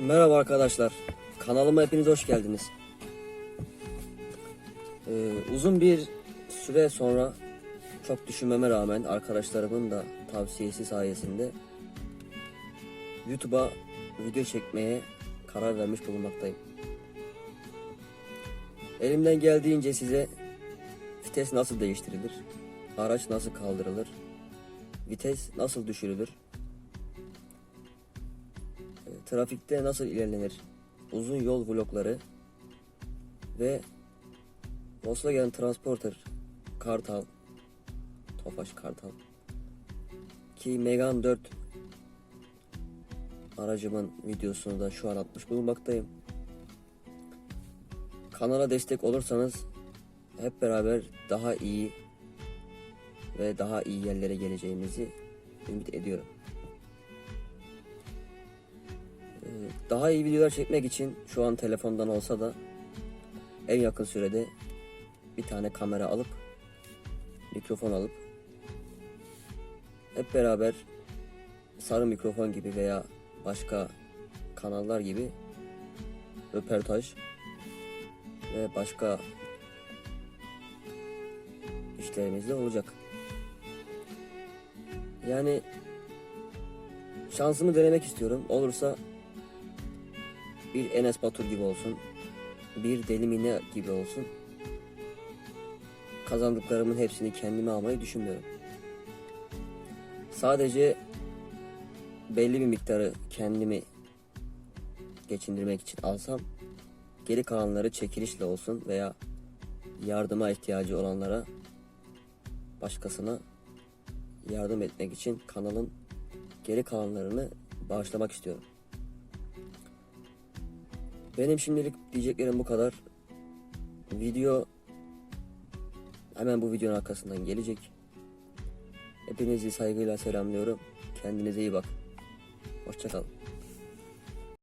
Merhaba arkadaşlar. Kanalıma hepiniz hoş geldiniz. Ee, uzun bir süre sonra çok düşünmeme rağmen arkadaşlarımın da tavsiyesi sayesinde YouTube'a video çekmeye karar vermiş bulunmaktayım. Elimden geldiğince size vites nasıl değiştirilir, araç nasıl kaldırılır, vites nasıl düşürülür, trafikte nasıl ilerlenir, uzun yol vlogları ve Volkswagen Transporter Kartal, Tofaş Kartal ki Megane 4 aracımın videosunu da şu an atmış bulunmaktayım. Kanala destek olursanız hep beraber daha iyi ve daha iyi yerlere geleceğimizi ümit ediyorum. Daha iyi videolar çekmek için şu an telefondan olsa da en yakın sürede bir tane kamera alıp mikrofon alıp hep beraber sarı mikrofon gibi veya başka kanallar gibi röportaj ve başka işlerimiz de olacak. Yani şansımı denemek istiyorum. Olursa bir Enes Batur gibi olsun. Bir Deli Mine gibi olsun. Kazandıklarımın hepsini kendime almayı düşünmüyorum. Sadece belli bir miktarı kendimi geçindirmek için alsam geri kalanları çekilişle olsun veya yardıma ihtiyacı olanlara başkasına yardım etmek için kanalın geri kalanlarını bağışlamak istiyorum. Benim şimdilik diyeceklerim bu kadar. Video hemen bu videonun arkasından gelecek. Hepinizi saygıyla selamlıyorum. Kendinize iyi bak. Hoşçakalın.